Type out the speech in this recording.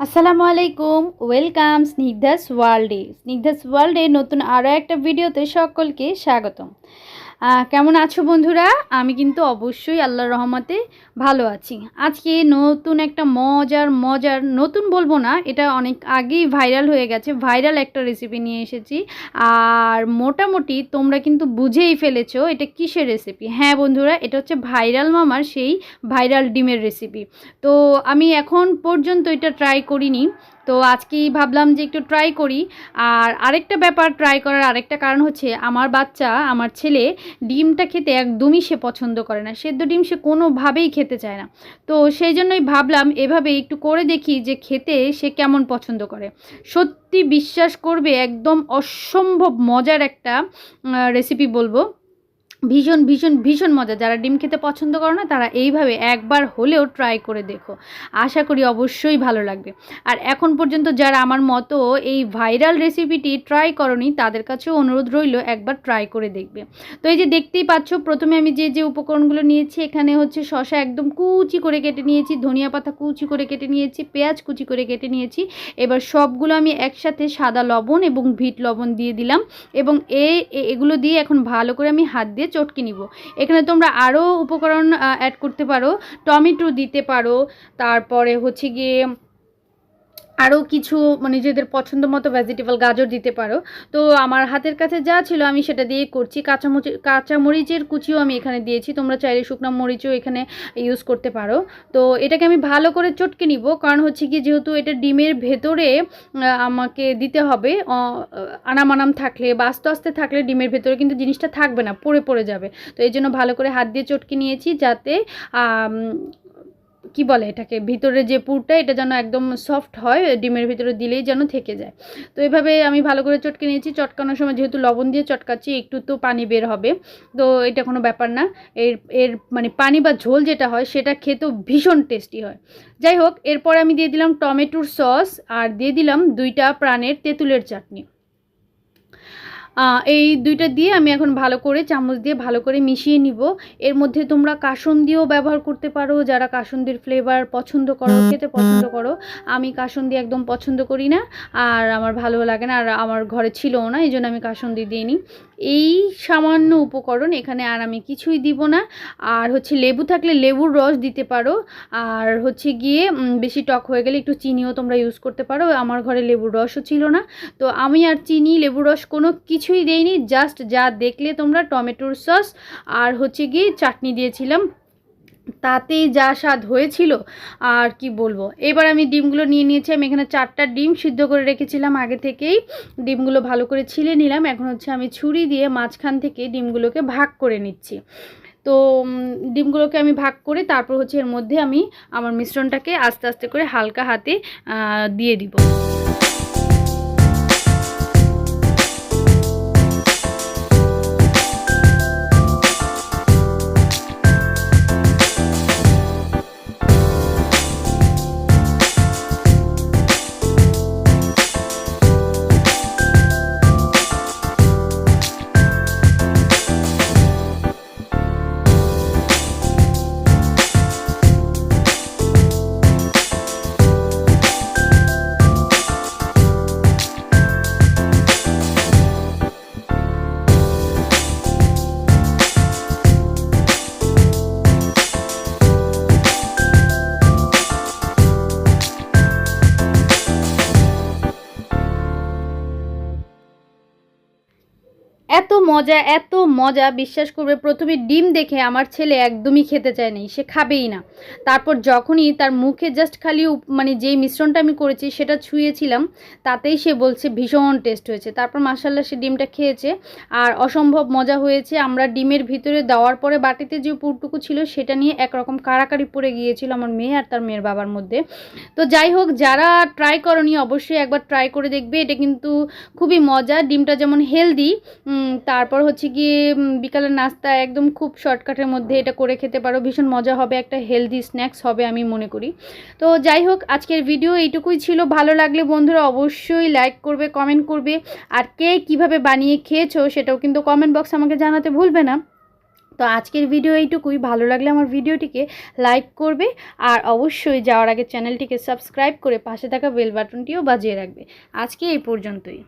আসসালামু আলাইকুম ওয়েলকাম স্নিগ্ধাস ওয়ার্ল্ডে। স্নিগ্ধাস ওয়ার্ল্ডে নতুন আরও একটা ভিডিওতে সকলকে স্বাগতম। কেমন আছো বন্ধুরা? আমি কিন্তু অবশ্যই আল্লাহর রহমতে ভালো আছি। আজকে নতুন একটা মজার মজার, নতুন বলব না, এটা অনেক আগেই ভাইরাল হয়ে গেছে, ভাইরাল একটা রেসিপি নিয়ে এসেছি। আর মোটামুটি তোমরা কিন্তু বুঝেই ফেলেছো এটা কিসের রেসিপি হ্যাঁ বন্ধুরা, এটা হচ্ছে ভাইরাল মামার সেই ভাইরাল ডিমের রেসিপি তো আমি এখন পর্যন্ত এটা ট্রাই করিনি। তো আজকেই ভাবলাম যে একটু ট্রাই করি। আর আরেকটা ব্যাপার ট্রাই করার আরেকটা কারণ হচ্ছে, আমার বাচ্চা, আমার ছেলে ডিমটা খেতে একদমই সে পছন্দ করে না। সেদ্ধ ডিম সে কোনোভাবেই খেতে চায় না। তো সেই জন্যই ভাবলাম এভাবে একটু করে দেখি যে খেতে সে কেমন পছন্দ করে। সত্যি বিশ্বাস করবে, একদম অসম্ভব মজার একটা রেসিপি বলব। ভীষণ ভীষণ ভীষণ মজা। যারা ডিম খেতে পছন্দ করো না, তারা এইভাবে একবার হলেও ট্রাই করে দেখো। আশা করি অবশ্যই ভালো লাগবে। আর এখন পর্যন্ত যারা আমার মতো এই ভাইরাল রেসিপিটি ট্রাই করনি, তাদের কাছেও অনুরোধ রইল একবার ট্রাই করে দেখবে। তো এই যে দেখতেই পাচ্ছ, প্রথমে আমি যে যে উপকরণগুলো নিয়েছি, এখানে হচ্ছে শশা একদম কুচি করে কেটে নিয়েছি, ধনিয়া পাতা কুচি করে কেটে নিয়েছি, পেঁয়াজ কুচি করে কেটে নিয়েছি। এবার সবগুলো আমি একসাথে সাদা লবণ এবং ভিট লবণ দিয়ে দিলাম এবং এ- এগুলো দিয়ে এখন ভালো করে আমি হাত দিয়ে চটকে নিব। এখানে তোমরা আরও উপকরণ অ্যাড করতে পারো। টমেটো দিতে পারো। তারপরে হচ্ছে গিয়ে আরও কিছু মানে নিজেদের পছন্দ মতো ভেজিটেবল গাজর দিতে পারো। তো আমার হাতের কাছে যা ছিল আমি সেটা দিয়ে করছি। কাঁচামরিচ কাঁচামরিচের কুচিও আমি এখানে দিয়েছি। তোমরা চাইলে শুকনো মরিচও এখানে ইউজ করতে পারো। তো এটাকে আমি ভালো করে চটকে নিব। কারণ হচ্ছে কি যেহেতু এটা ডিমের ভেতরে আমাকে দিতে হবে আহ, আনামানাম থাকলে বা আস্তে আস্তে থাকলে ডিমের ভেতরে কিন্তু জিনিসটা থাকবে না পড়ে পড়ে যাবে। তো এই জন্য ভালো করে হাত দিয়ে চটকে নিয়েছি যাতে কি বলে এটাকে? ভিতরে যে পুরটা, এটা যেন একদম সফট হয়, ডিমের ভিতরে দিলেই যেন থেকে যায়। তো এভাবে আমি ভালো করে চটকে নিয়েছি। চটকানোর সময় যেহেতু লবণ দিয়ে চটকাচ্ছি, একটু তো পানি বের হবে। তো এটা কোনো ব্যাপার না। এর এর মানে পানি বা ঝোল যেটা হয়, সেটা খেতেও ভীষণ টেস্টি হয়। যাই হোক, এরপর আমি দিয়ে দিলাম টমেটোর সস আর দিয়ে দিলাম দুইটা প্রাণের তেঁতুলের চাটনি। এই দুইটা দিয়ে আমি এখন ভালো করে চামচ দিয়ে ভালো করে মিশিয়ে নিব। এর মধ্যে তোমরা কাসুন্দিও ব্যবহার করতে পারো। যারা কাসুন্দির ফ্লেভার পছন্দ করো খেতে পছন্দ করো আমি কাসুন্দি একদম পছন্দ করি না। আর আমার ভালো লাগে না আর আমার ঘরে ছিলও না এই জন্য আমি কাসুন্দি দিইনি। এই সামান্য উপকরণ এখানে আর আমি কিছুই দিব না। আর হচ্ছে লেবু থাকলে লেবুর রস দিতে পারো। আর হচ্ছে গিয়ে বেশি টক হয়ে গেলে একটু চিনিও তোমরা ইউজ করতে পারো। আমার ঘরে লেবুর রসও ছিল না। তো আমি আর চিনি লেবুর রস কোনো কিছুই দেইনি জাস্ট যা দেখলে তোমরা টমেটোর সস আর হচ্ছে গিয়ে চাটনি দিয়েছিলাম। তাতেই যা স্বাদ হয়েছিল, আর কি বলব। এবার আমি ডিমগুলো নিয়ে নিয়েছি, আমি এখানে চারটা ডিম সিদ্ধ করে রেখেছিলাম আগে থেকেই। ডিমগুলো ভালো করে ছিলে নিলাম, এখন হচ্ছে আমি ছুরি দিয়ে মাঝখান থেকে ডিমগুলোকে ভাগ করে নিচ্ছি। তো ডিমগুলোকে আমি ভাগ করে তারপর হচ্ছে এর মধ্যে আমি আমার মিশ্রণটাকে আস্তে আস্তে করে হালকা হাতে দিয়ে দিব। মজা, এত মজা বিশ্বাস করবে, প্রথমে ডিম দেখে আমার ছেলে একদমই খেতে চায়নি, সে খাবেই না। তারপর যখনই তার মুখে জাস্ট খালি মানে যেই মিশ্রণটা আমি করেছি, সেটা ছুঁয়েছিলাম, তাতেই সে বলছে ভীষণ টেস্ট হয়েছে। তারপর মাসাল্লাহ সে ডিমটা খেয়েছে। আর অসম্ভব মজা হয়েছে, আমরা ডিমের ভিতরে দেওয়ার পরে বাটিতে যে পুরটুকু ছিল, সেটা নিয়ে একরকম কারাকারি পড়ে গিয়েছিল আমার মেয়ে আর তার মেয়ের বাবার মধ্যে। তো যাই হোক, যারা ট্রাই করনি, অবশ্যই একবার ট্রাই করে দেখবে। এটা কিন্তু খুবই মজা, ডিমটা যেমন হেলদি তারপর হচ্ছে গিয়ে বিকালের নাস্তা একদম খুব শর্টকাটের মধ্যে এটা করে খেতে পারো। ভীষণ মজা হবে, একটা হেলদি স্ন্যাক্স হবে আমি মনে করি। তো যাই হোক, আজকের ভিডিও এইটুকুই ছিল। ভালো লাগলে বন্ধুরা অবশ্যই লাইক করবে কমেন্ট করবে। আর কে কীভাবে বানিয়ে খেয়েছো সেটাও কিন্তু কমেন্ট বক্স আমাকে জানাতে ভুলবে না। তো আজকের ভিডিও এইটুকুই। ভালো লাগলে আমার ভিডিওটিকে লাইক করবে আর অবশ্যই যাওয়ার আগে চ্যানেলটিকে সাবস্ক্রাইব করে পাশে থাকা বেল বাটনটিও বাজিয়ে রাখবে। আজকে এই পর্যন্তই।